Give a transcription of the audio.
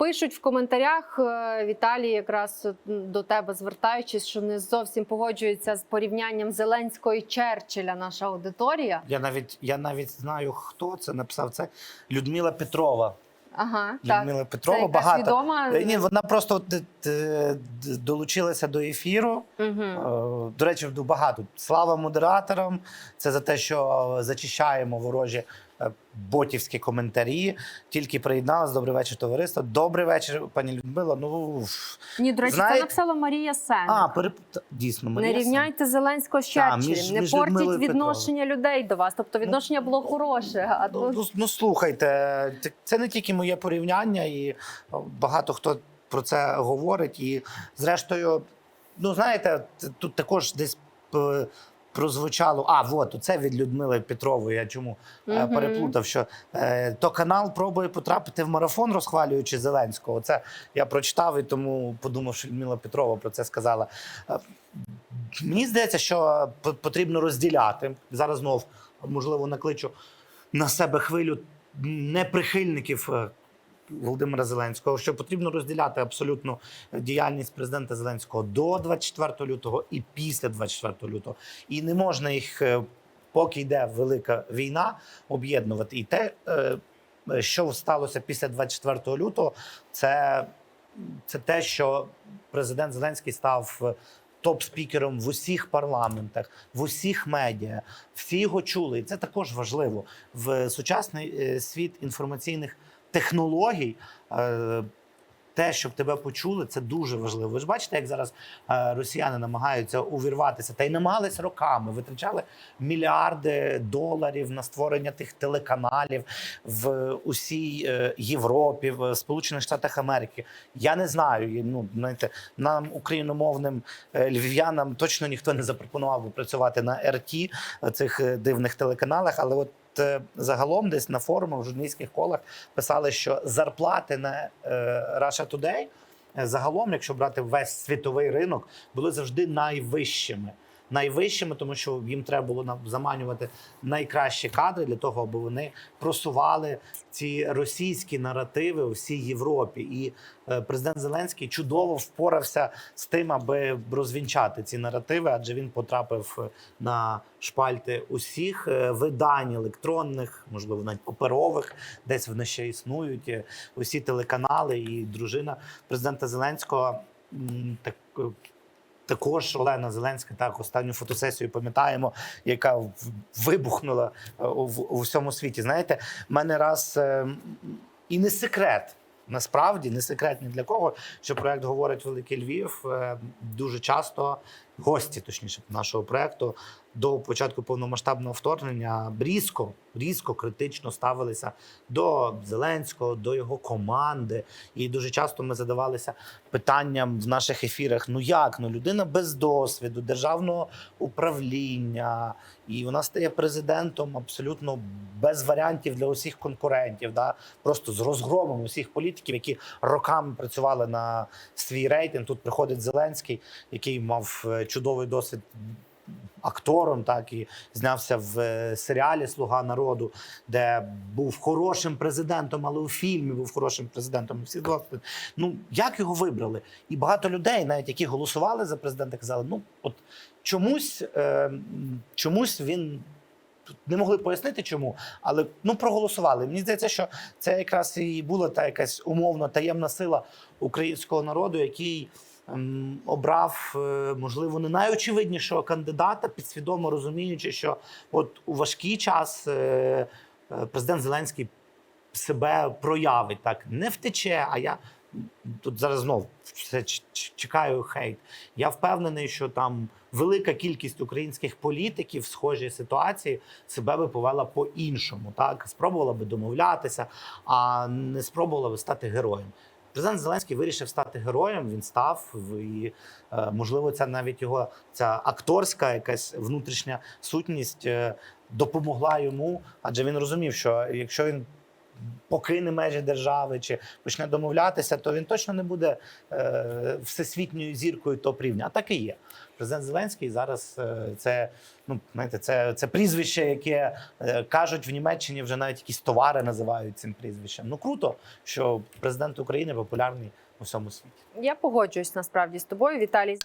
пишуть в коментарях е, Віталій, якраз до тебе звертаючись, що не зовсім погоджується з порівнянням Зеленського і Черчилля. Наша аудиторія. Я навіть я навіть знаю, хто це написав. Це Людмила Петрова. Ага, так. Людмила Петрова Це багато. відома. Е, Ні, вона просто долучилася до ефіру. Угу. Е, До речі, багато. Слава модераторам. Це за те, що зачищаємо ворожі е, ботівські коментарі. Тільки приєдналась. Добрий вечір, товариство. Добрий вечір, пані Людмила. Ну Ні, до речі, знаєте- це написала Марія Сен. а, переп... дійсно, Не Марія Сен. рівняйте Зеленського з Черчиллем, між- не між портіть Людмилою відношення людей до вас. Тобто відношення було хороше. А Ну, ну, ну слухайте, це- не тільки моє порівняння, і багато хто про це говорить. І зрештою, ну знаєте, тут також десь п- прозвучало. А, от це від Людмили Петрової. Я чому Мгм. переплутав, що е, то канал пробує потрапити в марафон, розхвалюючи Зеленського. Це я прочитав і тому подумав, що Людмила Петрова про це сказала. Е, Мені здається, що потрібно розділяти. Зараз знов, можливо, накличу на себе хвилю неприхильників е, Володимира Зеленського, що потрібно розділяти абсолютно діяльність президента Зеленського до 24 лютого і після 24 лютого. І не можна їх, е, поки йде велика війна, об'єднувати. І те, е, що сталося після 24 лютого, це, це те, що президент Зеленський став. е, Топ-спікером в усіх парламентах, в усіх медіа, всі його чули, і це також важливо в сучасний світ інформаційних технологій. е, Те, щоб тебе почули, це дуже важливо. Ви ж бачите, як зараз е, росіяни намагаються увірватися, та й намагались роками, витрачали мільярди доларів на створення тих телеканалів в усій е, Європі, в Сполучених Штатах Америки. Я не знаю. Ну знаєте, нам, україномовним львів'янам, точно ніхто не запропонував би працювати на РТ цих дивних телеканалах, але от. Е, Загалом, десь на форумах в журналістських колах писали, що зарплати на е, Russia Today е, загалом, якщо брати весь світовий ринок, були завжди найвищими. Найвищими, тому що їм треба було заманювати найкращі кадри для того, аби вони просували ці російські наративи у всій Європі. І е, президент Зеленський чудово впорався з тим, аби розвінчати ці наративи, адже він потрапив е, на шпальти усіх е, видань електронних, можливо, навіть паперових, десь вони ще існують. Усі телеканали і дружина президента Зеленського так. Також Олена Зеленська, так останню фотосесію пам'ятаємо, яка вибухнула е, в- усьому світі. Знаєте, в мене раз е, і не секрет. Насправді не секрет ні для кого, що проект говорить Великий Львів. е, Дуже часто гості, точніше, нашого проекту до початку повномасштабного вторгнення різко, різко критично ставилися до Зеленського, до його команди. І дуже часто ми задавалися питанням в наших ефірах: ну як ну людина без досвіду, державного управління, і вона стає президентом абсолютно без варіантів для усіх конкурентів, да? просто з розгромом усіх політиків, які роками працювали на свій рейтинг. Тут приходить Зеленський, який мав е, чудовий досвід. Актором, так і знявся в е, серіалі Слуга народу, де був хорошим президентом, але у фільмі був хорошим президентом. Всі досвід. Ну як його вибрали? І багато людей, навіть які голосували за президента, казали: ну от чомусь, е, чомусь він. Не могли пояснити, чому, але ну проголосували. Мені здається, що це якраз і була та якась умовно таємна сила українського народу, який обрав, е, можливо, не найочевиднішого кандидата, підсвідомо розуміючи, що от у важкий час е, е, президент Зеленський себе проявить так, не втече. А я тут зараз знов все чекаю хейт. Я впевнений, що там велика кількість українських політиків в схожій ситуації себе би повела по-іншому. Так спробувала би домовлятися, а не спробувала би стати героєм. Президент Зеленський вирішив стати героєм. Він став і е, можливо, це навіть його ця акторська якась внутрішня сутність е, допомогла йому, адже він розумів, що якщо він покине межі держави чи почне домовлятися, то він точно не буде е, всесвітньою зіркою топ рівня. А так і є. Президент Зеленський зараз е, це ну знаєте, це, це прізвище, яке е, кажуть в Німеччині вже навіть якісь товари називають цим прізвищем. Ну круто, що президент України популярний у всьому світі. Я погоджуюсь насправді з тобою, Віталій.